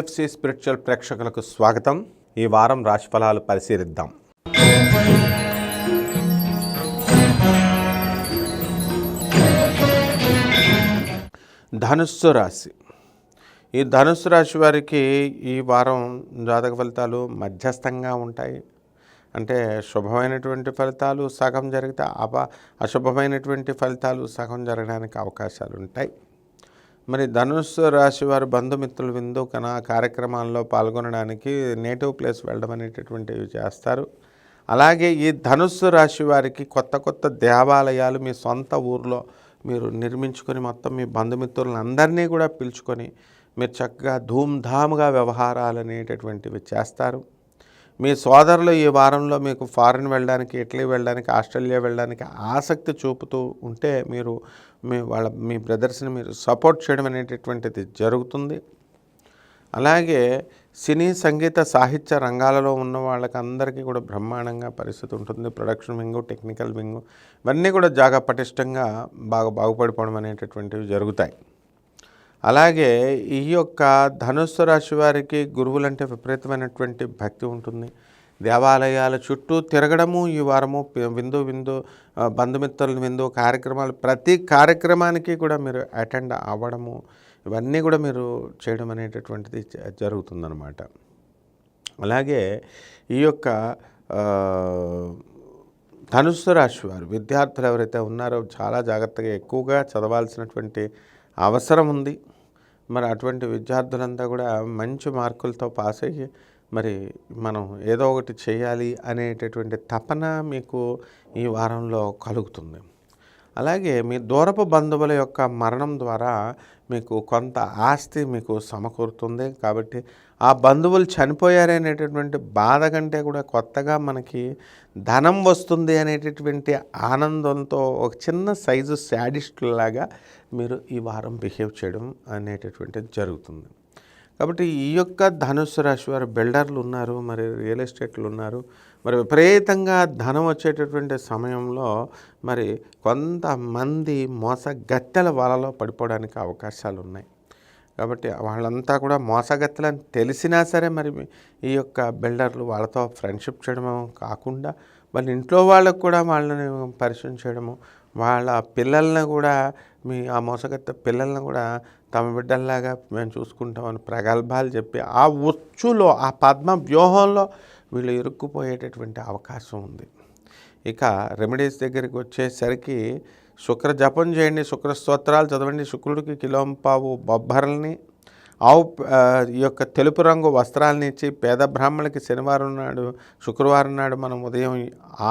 SSC spiritual ప్రేక్షకులకు స్వాగతం. ఈ వారం రాశిఫలాలు పరిశీలిద్దాం. ధనుస్సు రాశి. ఈ ధనుస్సు రాశి వారికి ఈ వారం జాతక ఫలితాలు మధ్యస్థంగా ఉంటాయి. అంటే శుభమైనటువంటి ఫలితాలు సగం జరిగితే అప అశుభమైనటువంటి ఫలితాలు సగం జరగడానికి అవకాశాలు ఉంటాయి మరి ధనుస్సు రాశి వారు బంధుమిత్రులు విందు కన కార్యక్రమాల్లో పాల్గొనడానికి నేటివ్ ప్లేస్ వెళ్ళడం అనేటటువంటివి చేస్తారు. అలాగే ఈ ధనుస్సు రాశి వారికి కొత్త కొత్త దేవాలయాలు మీ సొంత ఊర్లో మీరు నిర్మించుకొని మొత్తం మీ బంధుమిత్రులందరినీ కూడా పిలుచుకొని మీరు చక్కగా ధూమ్ధామ్గా వ్యవహారాలు అనేటటువంటివి చేస్తారు. మీ సోదరులు ఈ వారంలో మీకు ఫారిన్ వెళ్ళడానికి ఇటలీ వెళ్ళడానికి ఆస్ట్రేలియా వెళ్ళడానికి ఆసక్తి చూపుతూ ఉంటే మీరు మీ వాళ్ళ మీ బ్రదర్స్ని మీరు సపోర్ట్ చేయడం అనేటటువంటిది జరుగుతుంది. అలాగే సినీ సంగీత సాహిత్య రంగాలలో ఉన్న వాళ్ళకి అందరికీ కూడా బ్రహ్మాండంగా పరిస్థితి ఉంటుంది. ప్రొడక్షన్ వింగు టెక్నికల్ వింగు ఇవన్నీ కూడా జాగా పటిష్టంగా బాగా బాగుపడిపోవడం అనేటటువంటివి జరుగుతాయి. అలాగే ఈ యొక్క ధనుస్సు రాశి వారికి గురువులంటే విపరీతమైనటువంటి భక్తి ఉంటుంది. దేవాలయాల చుట్టూ తిరగడము ఈ వారము విందు విందు బంధుమిత్రుల విందు కార్యక్రమాలు ప్రతి కార్యక్రమానికి కూడా మీరు అటెండ్ అవ్వడము ఇవన్నీ కూడా మీరు చేయడం అనేటటువంటిది జ- జరుగుతుందన్నమాట. అలాగే ఈ యొక్క ధనుస్సు రాశి వారు విద్యార్థులు ఎవరైతే ఉన్నారో చాలా జాగ్రత్తగా ఎక్కువగా చదవాల్సినటువంటి అవసరం ఉంది. మరి అటువంటి విద్యార్థులంతా కూడా మంచి మార్కులతో పాస్ అయ్యి మరి మనం ఏదో ఒకటి చేయాలి అనేటటువంటి తపన మీకు ఈ వారంలో కలుగుతుంది. అలాగే మీ దూరపు బంధువుల యొక్క మరణం ద్వారా మీకు కొంత ఆస్తి మీకు సమకూరుతుంది. కాబట్టి ఆ బంధువులు చనిపోయారనేటటువంటి బాధ కంటే కూడా కొత్తగా మనకి ధనం వస్తుంది అనేటటువంటి ఆనందంతో ఒక చిన్న సైజు శాడిస్టులాగా మీరు ఈ వారం బిహేవ్ చేయడం అనేటటువంటిది జరుగుతుంది. కాబట్టి ఈ యొక్క ధనుస్సు రాశి వారు బిల్డర్లు ఉన్నారు మరి రియల్ ఎస్టేట్లు ఉన్నారు. మరి విపరీతంగా ధనం వచ్చేటటువంటి సమయంలో మరి కొంతమంది మోసగత్తెల వలలో పడిపోవడానికి అవకాశాలు ఉన్నాయి. కాబట్టి వాళ్ళంతా కూడా మోసగత్తెలని తెలిసినా సరే మరి ఈ యొక్క బిల్డర్లు వాళ్ళతో ఫ్రెండ్షిప్ చేయడము కాకుండా వాళ్ళ ఇంట్లో వాళ్ళకు కూడా వాళ్ళని పరిచయం చేయడము వాళ్ళ పిల్లల్ని కూడా మీ ఆ మోసగత్త పిల్లల్ని కూడా తమ బిడ్డల్లాగా మేము చూసుకుంటామని ప్రగల్భాలు చెప్పి ఆ ఉచ్చులో ఆ పద్మ వ్యూహంలో వీళ్ళు ఇరుక్కుపోయేటటువంటి అవకాశం ఉంది. ఇక రెమెడీస్ దగ్గరికి వచ్చేసరికి శుక్ర జపం చేయండి శుక్ర స్తోత్రాలు చదవండి శుక్రుడికి కిలోంపావు బొబ్బరల్ని ఆవు ఈ యొక్క తెలుపు రంగు వస్త్రాలని ఇచ్చి పేద బ్రాహ్మణులకి శనివారం నాడు శుక్రవారం నాడు మనం ఉదయం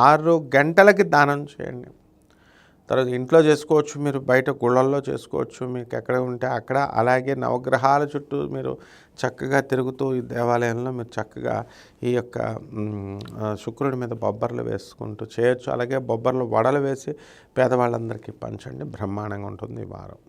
ఆరు గంటలకి దానం చేయండి. తర్వాత ఇంట్లో చేసుకోవచ్చు మీరు బయట గుళ్ళల్లో చేసుకోవచ్చు మీకు ఎక్కడ ఉంటే అక్కడ. అలాగే నవగ్రహాల చుట్టూ మీరు చక్కగా తిరుగుతూ ఈ దేవాలయంలో మీరు చక్కగా ఈ యొక్క శుక్రుడి మీద బొబ్బర్లు వేసుకుంటూ చేయొచ్చు. అలాగే బొబ్బర్లు వడలు వేసి పేదవాళ్ళందరికీ పంచండి. బ్రహ్మాండంగా ఉంటుంది ఈ వారం.